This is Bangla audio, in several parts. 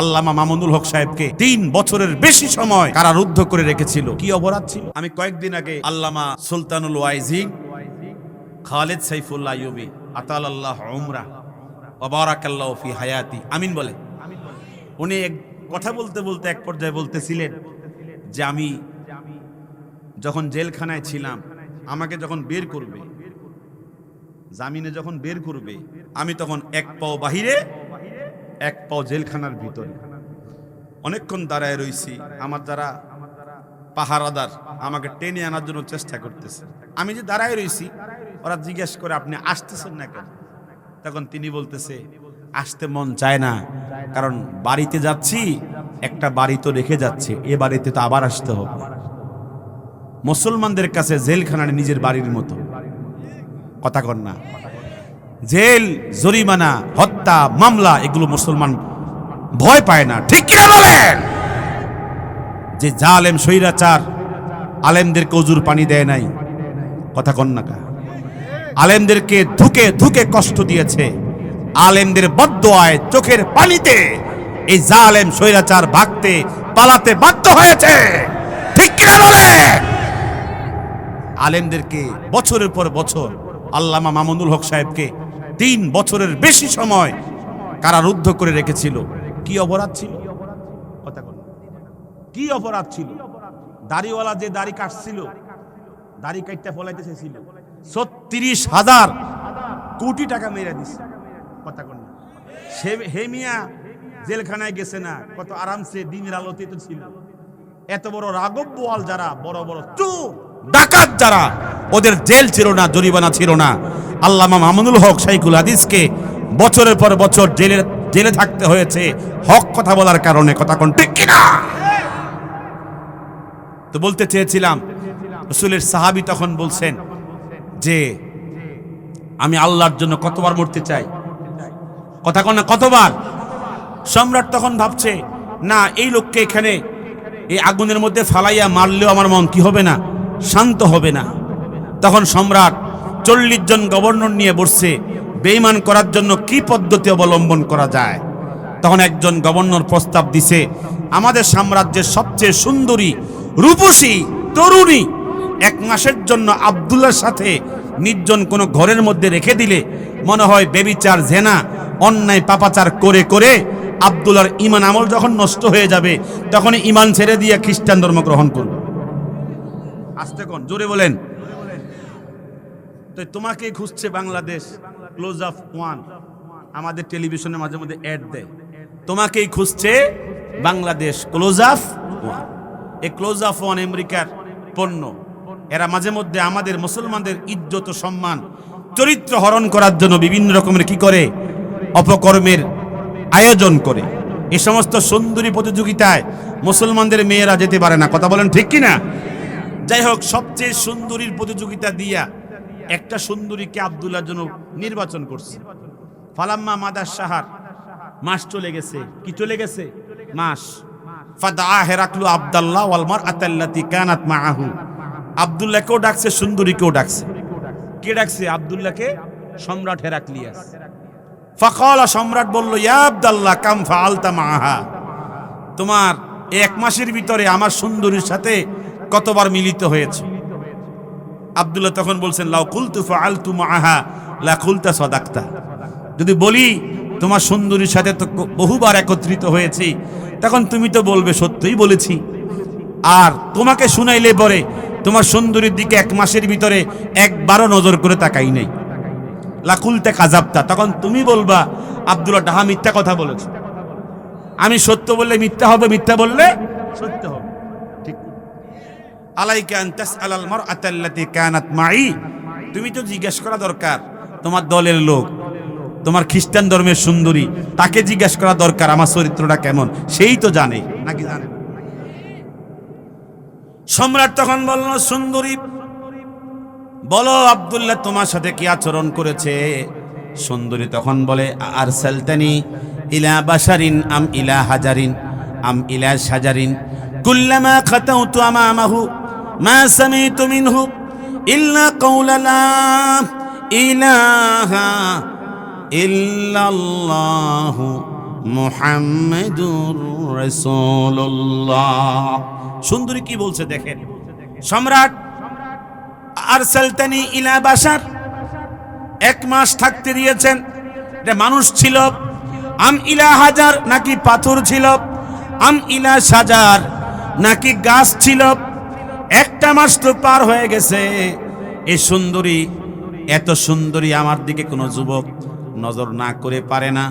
আল্লামা মামুনুল হক সাহেবকে তিন বছরের বেশি সময় কারারুদ্ধ করে রেখেছিল। কি অপরাধ ছিল? আমি কয়েকদিন আগে আল্লামা সুলতানুল ওয়াইজি, খালেদ সাইফুল্লাহ ইউবি আতাল আল্লাহ উমরা হায়াতি, আমিন বলে। উনি এক কথা বলতে বলতে এক পর্যায়ে বলতেছিলেন যে আমি যখন জেলখানায় ছিলাম, আমাকে যখন বের করবে, জামিনে যখন বের করবে, আমি তখন এক পাও বাহিরে এক পাও জেলখানার ভিতরে। অনেকক্ষণ দাঁড়ায় রয়েছি আমার দ্বারা পাহারাদার আমাকে টেনে আনার জন্য চেষ্টা করতেছে। আমি যে দাঁড়ায় রইছি, ওরা জিজ্ঞেস করে, আপনি আসতেছেন না কেন? তখন তিনি বলতেছে, আসতে মন চায় না, কারণ বাড়িতে যাচ্ছি, একটা বাড়ি তো রেখে যাচ্ছে, এ বাড়িতে তো আবার আসতে হবে। মুসলমানদের কাছে জেলখানার নিজের বাড়ির মতো। কথা কর না। জেল, জরিমানা, হত্যা, মামলা, এগুলো মুসলমান ভয় পায় না। ঠিক কিনা বলেন? যে জালেম, স্বৈরাচার, আলেমদেরকে অজুর পানি দেয় নাই। কথা কন না আলেমদেরকে ধুকে ধুকে কষ্ট দিয়েছে। আলেমদের বদ্ধ আয় চোখের পানিতে এই জালেম, স্বৈরাচার ভাগতে, পালাতে বাধ্য হয়েছে। ঠিক কিনা বলেন? আলেমদেরকে বছরের পর বছর আল্লামা মামুনুল হক সাহেবকে তিন বছরের বেশি সময় কারারুদ্ধ করে রেখেছিল। কি অপরাধ ছিল। কি অপরাধ ছিল? দাড়িওয়ালা যে দাড়ি কাটছিল, দাড়ি কাটতে ফলাইতে চেয়েছিল। ছত্রিশ হাজার কোটি টাকা মেরে দিছে। কথা কন সে হে মিয়া, জেলখানায় গেছে না, কত আরামসে দিনের আলোতে তো ছিল। এত বড় রাগব বোয়াল যারা, বড় বড় চোর। ডাকাত যারা, ওদের জেল ছিল না, জরিমানা ছিল না। আল্লামা মামুনুল হক শাইকুল হাদিসকে বছরের পর বছর জেলে জেলে থাকতে হয়েছে। হক কথা বলার কারণে কথা কোন ঠিক কিনা? তো বলতে চেয়েছিলাম, রসুলের সাহাবি তখন বলছেন যে, আমি আল্লাহর জন্য কতবার মরতে চাই? কথা কন না, কতবার? সম্রাট তখন ভাবছে, না, এই লোককে এখানে, এই আগুনের মধ্যে ফালাইয়া মারলেও আমার মন কি হবে না? শান্ত হবে না। তখন সম্রাট চল্লিশ জন গভর্নর নিয়ে বসছে বেইমান করার জন্য কি পদ্ধতি অবলম্বন করা যায়? তখন একজন গভর্নর প্রস্তাব দিছে, আমাদের সাম্রাজ্যের সবচেয়ে সুন্দরী, রূপসী, তরুণী, এক মাসের জন্য আবদুল্লার সাথে নির্জন কোনো ঘরের মধ্যে রেখে দিলে মনে হয় বেবিচার, জেনা, অন্যায়, পাপাচার করে করে আবদুল্লার ইমান আমল যখন নষ্ট হয়ে যাবে তখন ইমান ছেড়ে দিয়ে খ্রিস্টান ধর্ম গ্রহণ করবে। আসতে কোন, জোরে বলেন। তো তোমাকে খুঁজছে বাংলাদেশ ক্লোজ অফ ওয়ান আমাদের টেলিভিশনে মাঝে মধ্যে অ্যাড দেয়। তোমাকেই খুঁজছে বাংলাদেশ ক্লোজ অফ ওয়ান এই ক্লোজ অফ ওয়ান আমেরিকার পণ্য। এরা মাঝে মধ্যে আমাদের মুসলমানদের ইজ্জত সম্মান, চরিত্র হরণ করার জন্য বিভিন্ন রকমের কি করে? অপকর্মের আয়োজন করে। এই সমস্ত সুন্দরী প্রতিযোগিতায় মুসলমানদের মেয়েরা যেতে পারে না। কথা বলেন ঠিক কি না যাই হোক সবচেয়ে সুন্দরীর প্রতিযোগিতা দিয়া একটা সুন্দরীকে আবদুল্লার জন্য নির্বাচন করছে। ফালাম্মা মাদার সাহার, মাস চলে গেছে। কি চলে গেছে? মাস। ফাদা হেরাকলু আতাল্লাতি আবদুল্লাহকেও ডাকছে ডাকছে। কে ডাকছে? সম্রাট সম্রাট বলল, ইয়া তোমার এক মাসের ভিতরে আমার সুন্দরীর সাথে কতবার মিলিত হয়েছে? আবদুল্লাহ তখন বলছেন, লাউ কুলতু ফাআলতু মাআহা, লা কুলতা সাদাক্তা। যদি বলি, তোমার সুন্দরীর সাথে তো বহুবার একত্রিত হয়েছি। তখন তুমি তো বলবে, সত্যই বলেছি। আর তোমাকে শুনাইলে পরে তোমার সুন্দরীর দিকে এক মাসের ভিতরে একবারও নজর করে তাকাই নাই। লাকুলতে কাজাবতা তখন তুমি বলবা, আব্দুল্লাহ ডাহা মিথ্যা কথা বলেছ। আমি সত্য বললে মিথ্যা হবে, মিথ্যা বললে সত্য হবে। ঠিক। আলাইকা আন তাসআলাল মারআতাল্লাতী কানাত মাই তুমি তো জিজ্ঞেস করা দরকার, তোমার দলের লোক, তোমার খ্রিস্টান ধর্মের সুন্দরী, তাকে জিজ্ঞেস করা দরকার, আমার চরিত্রটা কেমন, সেই তো জানে, নাকি জানে? সম্রাট তখন বলল, সুন্দরী, বলো আব্দুল্লাহ, তোমার সাথে কি আচরণ করেছে? সুন্দরী তখন বলে আর সালতানি ইলা বাসারিন আম ইলা হাজারিন, আম ইলা সাজারিন কুল্লামা খাতাউতু আমামাহু মা সামিতু মিনহু ইল্লা কাওলা লা ইলাহা ইল্লাল্লাহু মুহাম্মাদুর রাসূলুল্লাহ। সুন্দরী কি বলছে দেখেন? সম্রাট আরসালতানি ইলা বাসার এক মাস থাকতে দিয়েছেন। এটা মানুষ ছিল। আম ইলা হাজার নাকি পাথর ছিল। আম ইলা সাজার নাকি গাছ ছিল। একটা মাস তো পার হয়ে গেছে। এই সুন্দরী, এত সুন্দরী আমার দিকে কোনো যুবক নজর না করে পারে না।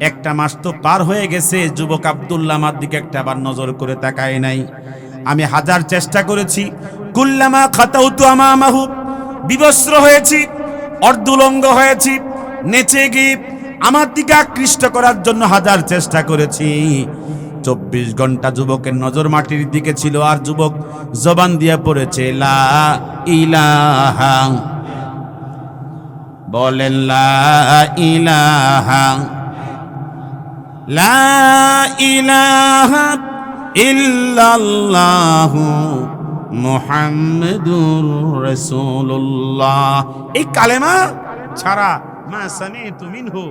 একটা মাস তো পার হয়ে গেছে, যুবক আব্দুল্লাহ আমার দিকে একটা আবার নজর করে তাকায় নাই। আমি হাজার চেষ্টা করেছি, কুল্লামা খাতাউতু আমামাহু, বিবস্ত্র হয়েছি, অর্ধুলঙ্গ হয়েছি, নেচে গিয়ে আমার দিকে আকৃষ্ট করার জন্য হাজার চেষ্টা করেছি। চব্বিশ ঘণ্টা যুবকের নজর মাটির দিকে ছিল আর যুবক জবান দিয়ে পড়েছে, লা বলেন, লা লা ইলাহা এই কালেমা ছাড়া মা সামিতু মিনহু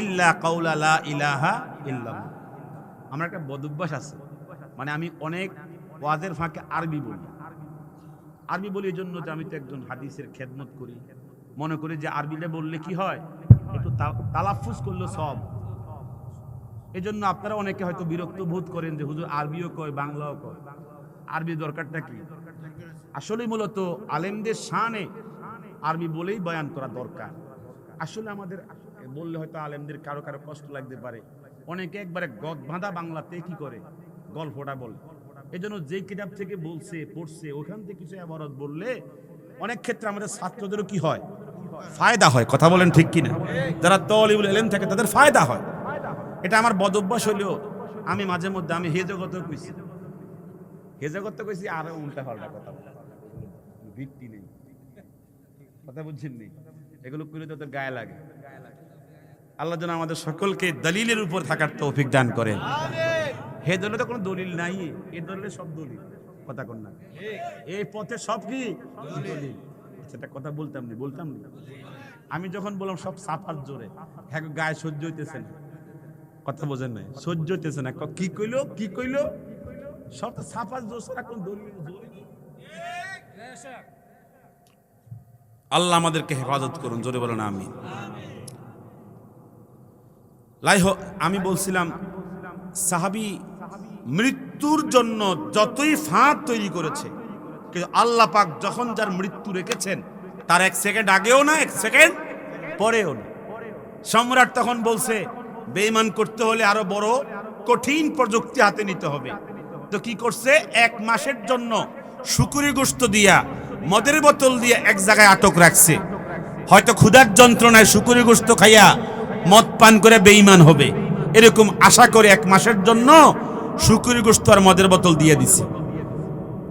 ইল্লা কাউলা লা ইলাহা ইল্লাল্লাহ। আমার একটা বদভ্যাস আছে। মানে আমি অনেক ওয়াজের ফাঁকে আরবি বলি। আরবি বলি এই জন্য যে আমি তো একজন হাদিসের খেদমত করি। মনে করি যে আরবিটা বললে কি হয়? একটু তালাফুজ করল সব। এই জন্য আপনারা অনেকে হয়তো বিরক্ত বোধ করেন যে হুজুর আরবিও কয়, বাংলাও কয়। আরবি দরকারটা কি? আসলে মূলত আলেমদের শানে আরবি বলেই বয়ান করা দরকার। আসলে আমাদের, বললে হয়তো আলেমদের কারও কারও কষ্ট লাগতে পারে। অনেকে একবারে গদ বাঁধা বাংলাতে কি করে? গল্পটা বলে। এই জন্য যে কিতাব থেকে বলছে, পড়ছে, ওখান থেকে কিছু আবারত বললে অনেক ক্ষেত্রে আমাদের ছাত্রদেরও কি হয়? ফায়দা হয়। কথা বলেন ঠিক কিনা? যারা তলিবুল এলেম থাকে, তাদের ফায়দা হয়। এটা আমার বদভ্যাস হইলেও আমি মাঝে মধ্যে, আমি হেজগত কইছি। হেজগত কইছি, আর উল্টা পাল্টা কথা। ভিত্তি নেই। কথা বুঝছেন নেই এগুলো করলে তো তোর গায়ে লাগে। আল্লাহ যেন আমাদের সকলকে দলিলের উপর থাকার তৌফিক দান করেন। হে দলে তো কোনো দলিল নাই। এ দলিলে সব দলিল। কথা কন না। এই পথে সব কি? দলিল। সেটা কথা বলতাম নি বলতাম নি? আমি যখন বললাম সব সাফার জোরে হ্যাঁ গায়ে সহ্য হইতেছে না। কথা বোঝেন নাই। সহ্য হইতেছে না। কি কইলো? কি কইলো? সব তো সাফার জোর ছাড়া কোন দলিল। আল্লাহ আমাদেরকে হেফাজত করুন। জোরে বলেন আমি লাই হোক, আমি বলছিলাম, সাহাবি মৃত্যুর জন্য যতই ফাঁদ তৈরি করেছে, কিন্তু আল্লাহ পাক যখন যার মৃত্যু রেখেছেন, তার এক সেকেন্ড আগেও না, এক সেকেন্ড পরেও না। সম্রাট তখন বলছে বেইমান করতে হলে আরও বড় কঠিন প্রযুক্তি হাতে নিতে হবে। তো কি করছে? এক মাসের জন্য শুকুরি গোস্ত দিয়া, মদের বোতল দিয়ে এক জায়গায় আটক রাখছে। হয়তো ক্ষুধার যন্ত্রণায় শুকুরি গোস্ত খাইয়া মদ পান করে বেঈমান হবে। এরকম আশা করে এক মাসের জন্য শুকুরি গোস্ত আর মদের বোতল দিয়ে দিছে।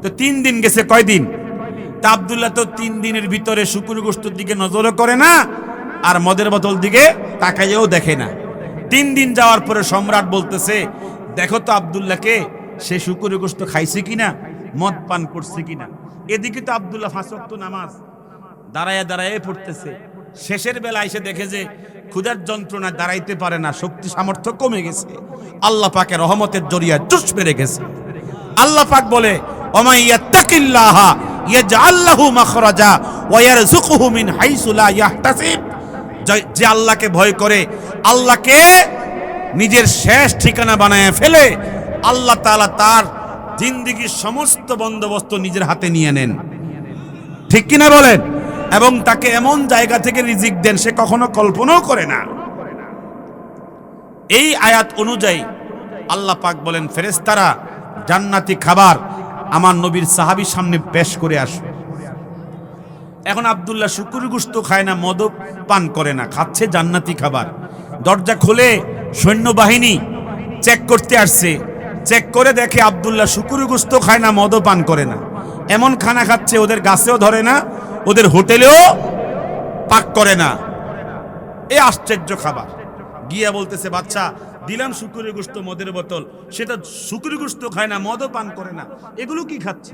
তো তিন দিন গেছে কয়দিন তা আবদুল্লাহ তো তিন দিনের ভিতরে শুকুর গোস্তর দিকে নজরও করে না, আর মদের বোতল দিকে তাকাইয়েও দেখে না। তিন দিন যাওয়ার পরে সম্রাট বলতেছে, দেখো তো আবদুল্লাহকে, সে শুকুর গোস্ত খাইছে কিনা, মদ পান করছে কিনা? এদিকে তো আবদুল্লাহ ফাঁসক্ত নামাজ দাঁড়ায় দাঁড়ায় পড়তেছে। শেষের বেলা এসে দেখে যে ক্ষুধার যন্ত্রণা দাঁড়াইতে পারে না, শক্তি সামর্থ্য কমে গেছে। আল্লাহ পাকে রহমতের জরিয়া চুস মেরে গেছে। আল্লাহ পাক বলে যে- আল্লাহকে ভয় করে, আল্লাহকে নিজের শেষ ঠিকানা বানায় ফেলে, আল্লাহ তাআলা তার জিন্দিগির সমস্ত বন্দোবস্ত নিজের হাতে নিয়ে নেন। ঠিক কিনা বলেন? এবং তাকে এমন জায়গা থেকে রিজিক দেন, সে কখনো কল্পনাও করে না। এই আয়াত অনুযায়ী আল্লাহ পাক বলেন, ফেরেশতারা, জান্নাতি খাবার আমার নবীর সাহাবীর সামনে পেশ করে আসো। এখন আব্দুল্লাহ শুকুর গুস্ত খায় না মদ পান করে না, খাচ্ছে জান্নাতি খাবার। দরজা খুলে, সৈন্যবাহিনী চেক করতে আসছে। চেক করে দেখে আব্দুল্লাহ শুকুর গুস্ত খায় না মদ পান করে না। এমন খানা খাচ্ছে, ওদের গাছেও ধরে না ওদের হোটেলেও পাক করে না। এ আশ্চর্য খাবার। গিয়া বলতেছে, বাচ্চা, দিলাম শুকুরের গোস্ত, মদের বোতল। সেটা শুকুরের গুস্ত খায় না, মদও পান করে না। এগুলো কি খাচ্ছে?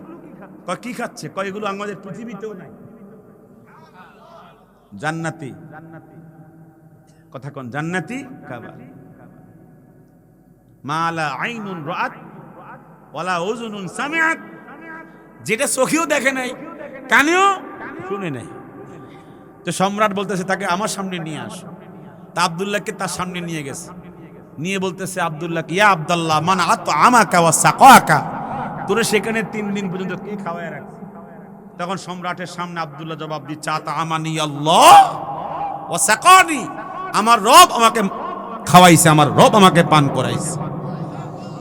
কি খাচ্ছে? কয়, এগুলো আমাদের পৃথিবীতেও নাই। জান্নাতি। কথা কন? জান্নাতি খাবার। মালা আইনুন রাত ওয়ালা ওজুনুন সামিআত। যেটা চোখেও দেখে নাই, কানেও শুনে নাই। তো সম্রাট বলতেছে, তাকে আমার সামনে নিয়ে আস। তা আবদুল্লাহকে তার সামনে নিয়ে গেছে। নিয়ে বলতেছে আব্দুল্লাহ ইয়া আবদুল্লাহ, মান আত আমাকা ওয়া সাকাকা। তোরে সেখানে তিন দিন পর্যন্ত কে খাওয়ায় রাখ? তখন সম্রাটের সামনে আব্দুল্লাহ জবাব দিচ্ছে, আতা আমানি আল্লাহ ও সাকানি। আমার রব আমাকে খাওয়াইছে, আমার রব আমাকে পান করাইছে।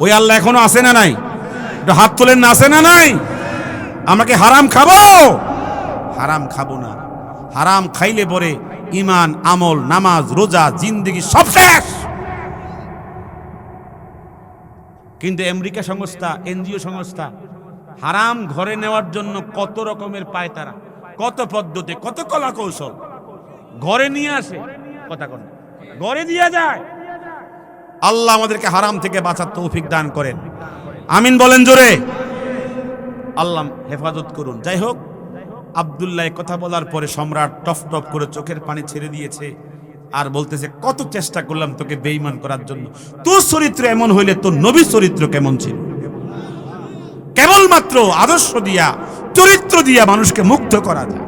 ওই আল্লাহ এখনও আছে না নাই? হাত তোলেন না, আছে না নাই? আমাকে হারাম খাব? হারাম খাব না। হারাম খাইলে পরে ইমান আমল, নামাজ, রোজা, জিন্দেগি সব শেষ। কিন্তু আমেরিকা সংস্থা, এনজিও সংস্থা হারাম ঘরে নেওয়ার জন্য কত রকমের পায় তারা, কত পদ্ধতি, কত কলা কৌশল ঘরে নিয়ে আসে, কথা কন। ঘরে দিয়ে যায়। আল্লাহ আমাদেরকে হারাম থেকে বাঁচার তৌফিক দান করেন। আমিন বলেন জোরে। আল্লাহ হেফাজত করুন। যাই হোক আবদুল্লাহ কথা বলার পরে সম্রাট টপ টপ করে চোখের পানি ছেড়ে দিয়েছে আর বলতেছে, কত চেষ্টা করলাম তোকে বেঈমান করার জন্য। তোর চরিত্র এমন হইলে তোর নবী চরিত্র কেমন ছিল? কেবলমাত্র আদর্শ দিয়া, চরিত্র দিয়া মানুষকে মুগ্ধ করা যায়।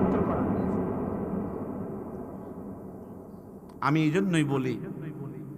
আমি এই জন্যই বলি